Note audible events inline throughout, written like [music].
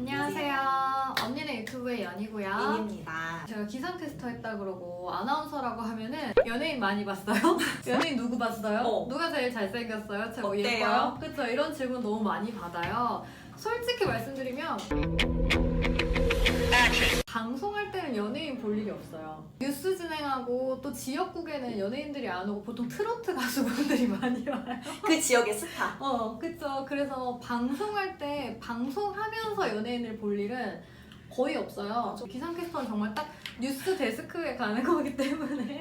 안녕하세요. 언니는 유튜브의 연이고요. 민입니다. 제가 기상캐스터 했다 그러고 아나운서라고 하면은 연예인 많이 봤어요? [laughs] 연예인 누구 봤어요? 어. 누가 제일 잘생겼어요? 제가 뭐 어때요? 예뻐요? 그쵸 이런 질문 너무 많이 받아요. 솔직히 말씀드리면 방송할 때는 연예인 볼 일이 없어요. 뉴스 진행하고 또 지역국에는 연예인들이 안 오고 보통 트로트 [laughs] 가수분들이 많이 와요. 그 지역의 스타. 어, 그쵸. 그래서 방송할 때 방송하면서 연예인을 볼 일은 거의 없어요. 기상캐스터는 정말 딱 뉴스 데스크에 가는 거기 때문에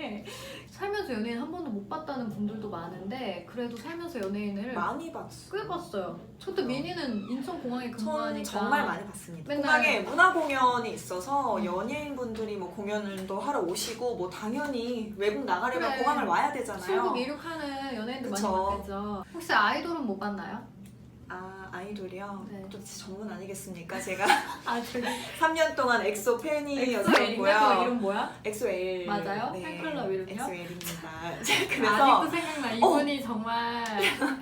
살면서 연예인 한 번도 못 봤다는 분들도 많은데 그래도 살면서 연예인을 많이 봤어. 꽤 봤어요. 저도 미니는 인천공항에 전 근무하니까 정말 많이 봤습니다. 맨날- 공항에 문화 공연이 있어서 음. 연예인 분들이 뭐 공연도 하러 오시고 뭐 당연히 외국 나가려면 그래. 공항을 와야 되잖아요. 출국 이륙하는 연예인들 많이 그쵸. 봤겠죠. 혹시 아이돌은 못 봤나요? 아 아이돌이요? 네. 좀 전문 아니겠습니까? 제가 [laughs] 아 저기 [laughs] 3년 동안 엑소 엑소엘인가? 그거 팬이었었고요. 이름 뭐야? 엑소엘 맞아요? 팬클럽 이름이요? 엑소엘입니다. [laughs] 아직도 그래서 생각나 이분이 정말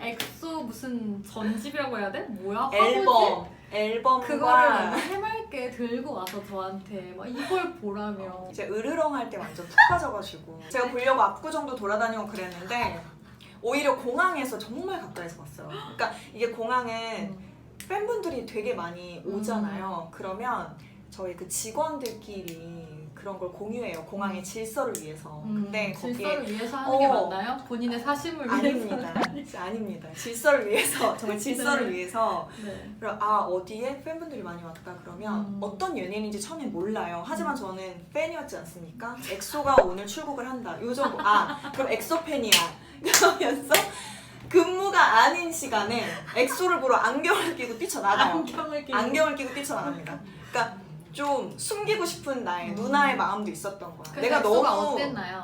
엑소 무슨 전집이라고 해야 돼? 뭐야? 화보지? 앨범 앨범과 그거를 해맑게 들고 와서 저한테 막 이걸 보라며 이제 으르렁 할 때 완전 툭 빠져가지고 제가 보려고 압구정도 돌아다니고 그랬는데 오히려 공항에서 정말 가까이서 봤어요. 그러니까 이게 공항은 음. 팬분들이 되게 많이 음. 오잖아요. 그러면 저희 그 직원들끼리 그런 걸 공유해요. 공항의 질서를 위해서. 음, 근데 거기에 질서를 위해서 하는 게 어. 맞나요? 본인의 사심을 위해서 아닙니다. 아닙니다. 질서를 위해서 [laughs] 정말 질서를 네. 위해서 네. 그럼 아 어디에 팬분들이 많이 왔다 그러면 음. 어떤 연예인인지 처음엔 몰라요. 하지만 저는 팬이었지 않습니까? 엑소가 오늘 출국을 한다. 요 정도 아 그럼 엑소 팬이야. 그러면서 [laughs] 근무가 아닌 시간에 엑소를 보러 안경을 끼고 뛰쳐나가요. 안경을 끼고 안경을 끼고 뛰쳐나갑니다. 그러니까 좀 숨기고 싶은 나의 음. 누나의 마음도 있었던 거야. 내가 너무 어땠나요?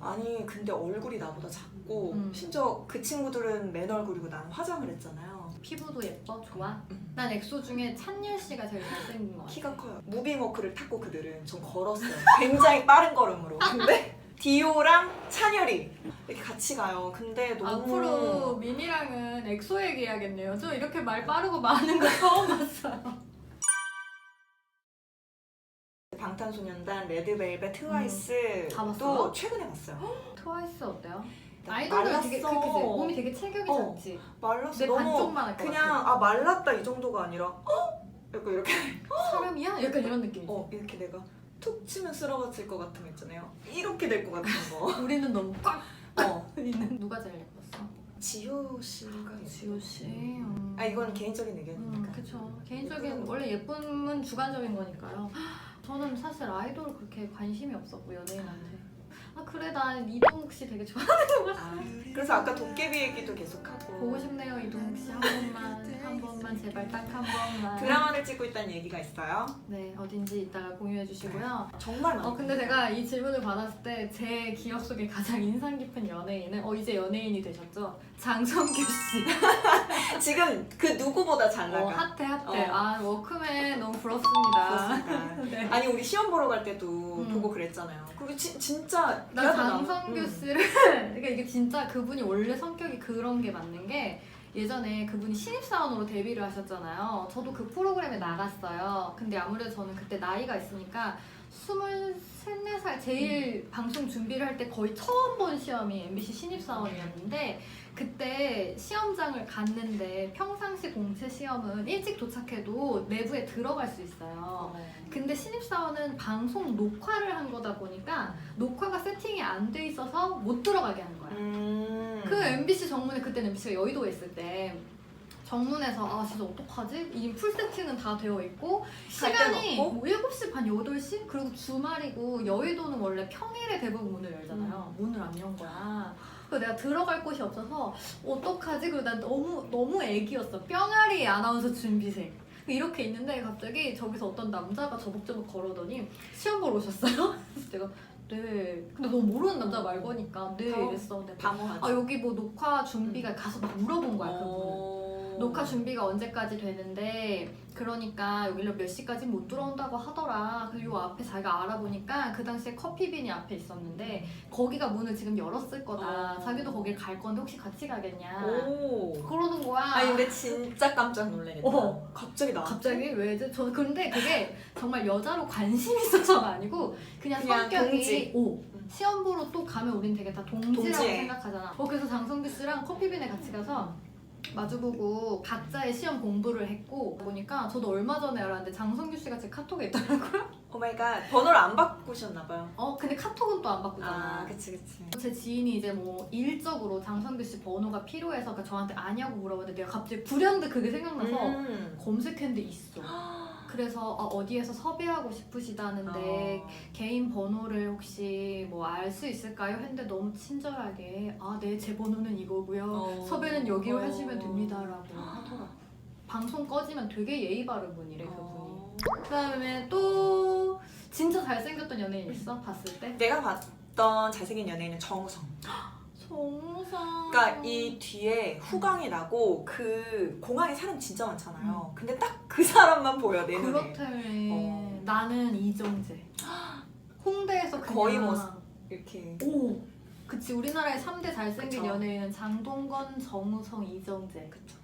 아니 근데 얼굴이 나보다 작고 음. 심지어 그 친구들은 맨 얼굴이고 나는 화장을 했잖아요. 피부도 예뻐? 좋아? 음. 난 엑소 중에 찬열 씨가 제일 잘생긴 것 같아 키가 커요. 무빙워크를 탔고 그들은 좀 걸었어요. 굉장히 빠른 걸음으로. 근데 디오랑 찬열이 이렇게 같이 가요. 근데 너무 앞으로 미니랑은 엑소 얘기해야겠네요. 저 이렇게 말 빠르고 많은 거 처음 봤어요. [laughs] 방탄소년단, 레드벨벳, 음. 다 봤어요? 최근에 봤어요. 트와이스 어때요? 아이돌들 되게. 그렇게 몸이 되게 체격이 어. 작지. 말랐어. 내 너무 반쪽만 할것 그냥 같아. 아 말랐다 이 정도가 아니라 어? 약간 이렇게 사람이야? 약간 이런 느낌이지. 어 이렇게 내가 툭 치면 쓰러졌을 것 같은 거 있잖아요. 이렇게 될 것 같은 거. [laughs] 우리는 너무 꽉 어 있는. 누가 제일 예뻤어? 지효 씨가 지호 씨. 음. 아 이건 개인적인 음, 의견이니까. 그쵸. 개인적인 원래 예쁨은 주관적인 거니까요. 저는 사실 아이돌 그렇게 관심이 없었고 연예인한테. 아 그래 난 이동욱 씨 되게 좋아. 아, 그래서 아까 도깨비 얘기도 계속 하고 보고 싶네요 이동욱 씨한 번만 한 번만 제발 딱 한 번만. 드라마를 찍고 있다는 얘기가 있어요. 네 어딘지 이따가 공유해 주시고요. 정말 많이. 어 근데 제가 이 질문을 받았을 때 제 기억 속에 가장 인상 깊은 연예인은 어 이제 연예인이 되셨죠 장성규 씨. [laughs] [laughs] 지금 그 누구보다 잘어 나가. 핫해 핫해. 어. 아 워크맨 너무 부럽습니다. 그렇습니다. [laughs] 네. 아니 우리 시험 보러 갈 때도 음. 보고 그랬잖아요. 그리고 지, 진짜 나. 장성규 음. 씨를 [laughs] 그러니까 이게 진짜 그분이 원래 성격이 그런 게 맞는 게 예전에 그분이 신입사원으로 데뷔를 하셨잖아요. 저도 그 프로그램에 나갔어요. 근데 아무래도 저는 그때 나이가 있으니까 23, 4살 제일 방송 준비를 할 때 거의 처음 본 시험이 MBC 신입사원이었는데 그때 시험장을 갔는데 평상시 공채 시험은 일찍 도착해도 내부에 들어갈 수 있어요. 어. 근데 신입사원은 방송 녹화를 한 거다 보니까 녹화가 세팅이 안 돼 있어서 못 들어가게 하는 거야. 음. 그 MBC 정문에 그때는 MBC가 여의도에 있을 때 정문에서 아 진짜 어떡하지? 이 풀 세팅은 다 되어 있고 시간이? 뭐 7시 반 8시? 그리고 주말이고 여의도는 원래 평일에 대부분 문을 열잖아요. 음. 문을 안 연 거야. 그래서 내가 들어갈 곳이 없어서 어떡하지? 그리고 난 너무 너무 애기였어. 뿅아리 아나운서 준비생. 이렇게 있는데 갑자기 저기서 어떤 남자가 저벅저벅 걸어오더니 시험 보러 오셨어요? [laughs] 그래서 제가 네. 근데 너무 모르는 남자 말 거니까 네 어, 이랬어. 근데 방어하지. 아 여기 뭐 녹화 준비가 가서 막 물어본 거야 그분. 어. 녹화 준비가 언제까지 되는데 그러니까 여기로 몇 시까지 못 들어온다고 하더라. 그리고 요 앞에 자기가 알아보니까 그 당시에 커피빈이 앞에 있었는데 거기가 문을 지금 열었을 거다. 어. 자기도 거길 갈 건데 혹시 같이 가겠냐. 오. 그러는 거야. 아니 근데 진짜 깜짝 놀라겠다. 어. 갑자기 나. 갑자기 왜지? 저 근데 그게 정말 여자로 관심 있어서가 아니고 그냥, 그냥 성격이 동지. 오 시험 보러 또 가면 우린 되게 다 동지라고 동지애. 생각하잖아. 어 그래서 장성규 씨랑 커피빈에 같이 가서 마주보고 각자의 시험 공부를 했고 보니까 저도 얼마 전에 알았는데 장성규 씨가 제 카톡에 있더라고요. [laughs] 오마이갓 번호를 안 바꾸셨나봐요. 어 근데 카톡은 또 안 바꾸잖아. 아 그치 그치. 제 지인이 이제 뭐 일적으로 장성규 씨 번호가 필요해서 그러니까 저한테 아냐고 물어봤는데 내가 갑자기 불현듯 그게 생각나서 음. 검색했는데 있어. [laughs] 그래서 어, 어디에서 섭외하고 싶으시다는데 어. 개인 번호를 혹시 뭐 알 수 있을까요? 했는데 너무 친절하게 아 네 제 번호는 이거고요. 어. 섭외는 여기로 어. 하시면 됩니다라고 하더라. 방송 꺼지면 되게 예의 바른 분이래 그분이. 어. 그다음에 또 진짜 잘생겼던 연예인 있어? 봤을 때? 내가 봤던 잘생긴 연예인은 정우성. [gasps] 정우성. 그러니까 이 뒤에 후광이 나고 그 공항에 사람 진짜 많잖아요. 근데 딱 그 사람만 보여 내 눈에. 그렇다며 어. 나는 이정재. 홍대에서 그냥 거의 뭐 이렇게. 오! 그치 우리나라의 3대 잘생긴 그쵸. 연예인은 장동건, 정우성, 이정재 그쵸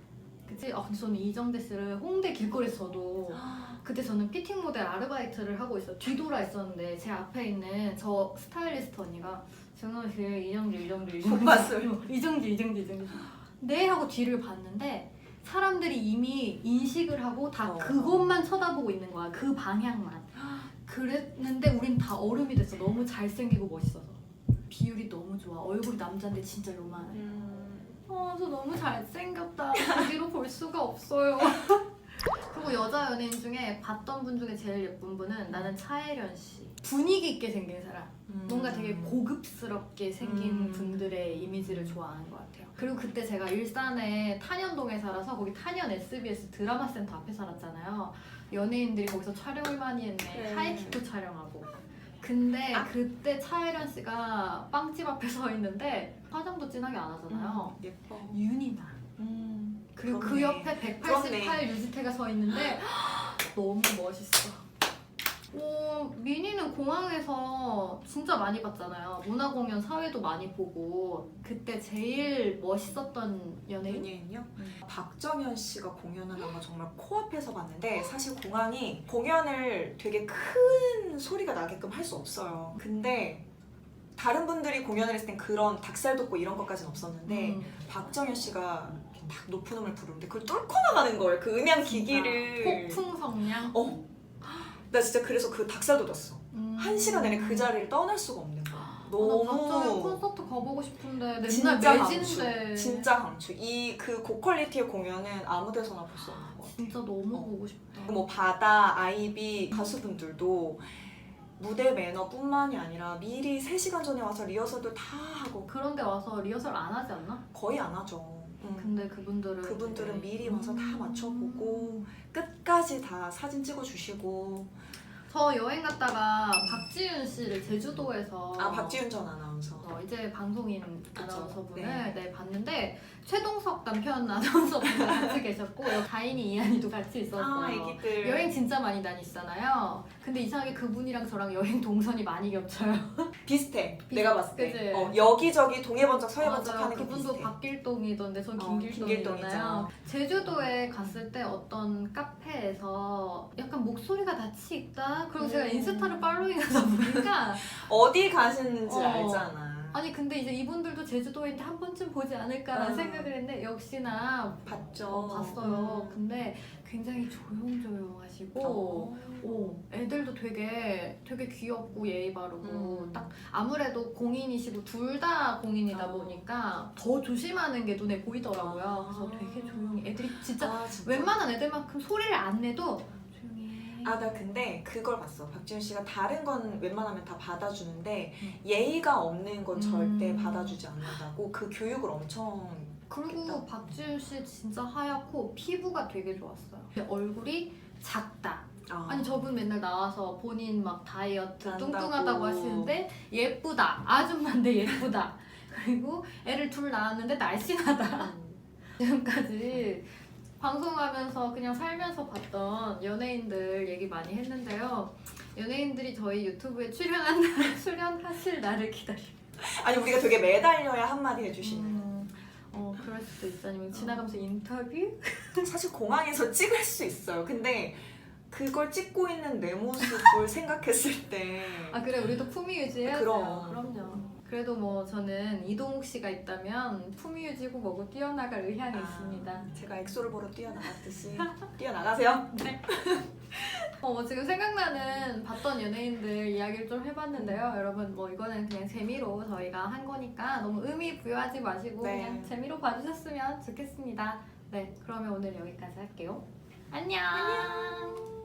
그치? 아 근데 저는 이정재 씨를 홍대 길거리에서 저도 [gasps] 그때 저는 피팅 모델 아르바이트를 하고 있어 뒤돌아 있었는데 제 앞에 있는 저 스타일리스트 언니가 정우 씨 이정재 이정재 이정재 못 봤어요. 이정재 이정재 이정재 네 하고 뒤를 봤는데 사람들이 이미 인식을 하고 다 어. 그것만 쳐다보고 있는 거야 그 방향만 그랬는데 우린 다 얼음이 됐어 너무 잘생기고 멋있어서 비율이 너무 좋아 얼굴이 남자인데 진짜 요만해 음. 아, 저 너무 잘생겼다. 여기로 볼 수가 없어요. [laughs] 그리고 여자 연예인 중에 봤던 분 중에 제일 예쁜 분은 나는 차혜련 씨. 분위기 있게 생긴 사람. 뭔가 되게 고급스럽게 생긴 음. 분들의 이미지를 좋아하는 것 같아요. 그리고 그때 제가 일산에 탄현동에 살아서 거기 탄현 SBS 드라마 센터 앞에 살았잖아요. 연예인들이 거기서 촬영을 많이 했네. 그래. 하이킥도 촬영하고. 근데 아. 그때 차혜련 씨가 빵집 앞에 서 있는데 화장도 진하게 안 하잖아요. 음, 예뻐. 윤이나. 음. 그리고 그 그렇네. 옆에 188 그렇네. 유지태가 서 있는데 [gasps] 너무 멋있어. 오, 미니는 공항에서 진짜 많이 봤잖아요. 문화 공연 사회도 많이 보고 그때 제일 멋있었던 연예인? 연예인요? 음. 박정현 씨가 공연하는 거 정말 코앞에서 봤는데 사실 공항이 공연을 되게 큰 소리가 나게끔 할 수 없어요. 근데 다른 분들이 공연을 했을 땐 그런 닭살 돋고 이런 것까지는 없었는데 음. 박정현 씨가 딱 높은 음을 부르는데 그걸 뚫고 나가는 거예요. 그 음향 기기를. 폭풍 성량. 어. 나 진짜 그래서 그 닭살 돋았어. 음. 한 시간 내내 그 자리를 떠날 수가 없는 거야. 아, 나 너무 콘서트 가보고 싶은데 맨날 진짜 매진데. 강추. 진짜 강추. 이 그 고퀄리티의 공연은 아무 데서나 볼 수 없는 것 같아. 진짜 너무 어. 보고 싶다. 뭐 바다, 아이비 가수분들도 무대 매너뿐만이 아니라 미리 3시간 전에 와서 리허설도 다 하고 그런데 와서 리허설 안 하지 않나? 거의 안 하죠. 음. 근데 그분들은 그분들은 되게- 미리 와서 다 음. 맞춰보고 끝까지 다 사진 찍어주시고 저 여행 갔다가 박지윤 씨를 제주도에서 아 박지윤 전 아나운서 어, 이제 방송인. 아나운서분을 네. 네. 봤는데 최동석 남편 [laughs] 아나운서분 같이 계셨고 다인이 이한이도 같이 있었어요. 아 애기들 여행 진짜 많이 다니시잖아요. 근데 이상하게 그분이랑 저랑 여행 동선이 많이 겹쳐요. [laughs] 비슷해 비- 내가 봤을 때 그치? 어, 여기저기 동해번쩍 서해번쩍 맞아요. 하는 게 그분도 비슷해 박길동이던데 전 어, 김길동이잖아요. 김길동이죠. 제주도에 갔을 때 어떤 카페에서 약간 목소리가 낯이 있다. 그리고 제가 음. 인스타를 팔로잉하다 보니까 [laughs] 어디 가시는지 어. 알잖아 아니 근데 이제 이분들도 제주도인데 한 번쯤 보지 않을까라는 어. 생각을 했는데 역시나 봤죠 어, 봤어요. 음. 근데 굉장히 조용조용하시고 어. 오, 애들도 되게 되게 귀엽고 예의 바르고 음. 딱 아무래도 공인이시고 둘 다 공인이다 어. 보니까 더 조심하는 게 눈에 보이더라고요. 아. 그래서 되게 조용히 애들이 진짜 아, 진짜? 웬만한 애들만큼 소리를 안 내도. 아, 나 근데 그걸 봤어. 박지윤 씨가 다른 건 웬만하면 다 받아주는데 음. 예의가 없는 건 절대 음. 받아주지 않는다고 그 교육을 엄청 그리고 좋겠다. 박지윤 씨 진짜 하얗고 피부가 되게 좋았어요. 근데 얼굴이 작다. 아, 아니 저분 맨날 나와서 본인 막 다이어트 난다고. 뚱뚱하다고 하시는데 예쁘다. 아줌마인데 [laughs] 예쁘다. 그리고 애를 둘 낳았는데 날씬하다. 음. 지금까지 방송하면서 그냥 살면서 봤던 연예인들 얘기 많이 했는데요. 연예인들이 저희 유튜브에 출연한 [laughs] 출연하실 날을 기다리고 아니 우리가 되게 매달려야 한마디 해주시는 음, 어 그럴 수도 있어 아니면 지나가면서 인터뷰? [laughs] 사실 공항에서 찍을 수 있어요. 근데 그걸 찍고 있는 내 모습을 [laughs] 생각했을 때 아 그래 우리도 품위 유지해야죠. 그럼. 그럼요. 그래도 뭐 저는 이동욱 씨가 있다면 품위 유지고 뭐고 뛰어나갈 의향이 있습니다. 아, 제가 엑소를 보러 뛰어나갔듯이 [laughs] 뛰어나가세요. 어, 지금 생각나는 봤던 연예인들 이야기를 좀 해봤는데요. 여러분, 뭐 이거는 그냥 재미로 저희가 한 거니까 너무 의미 부여하지 마시고 네. 그냥 재미로 봐주셨으면 좋겠습니다. 네, 그러면 오늘 여기까지 할게요. 안녕. 안녕.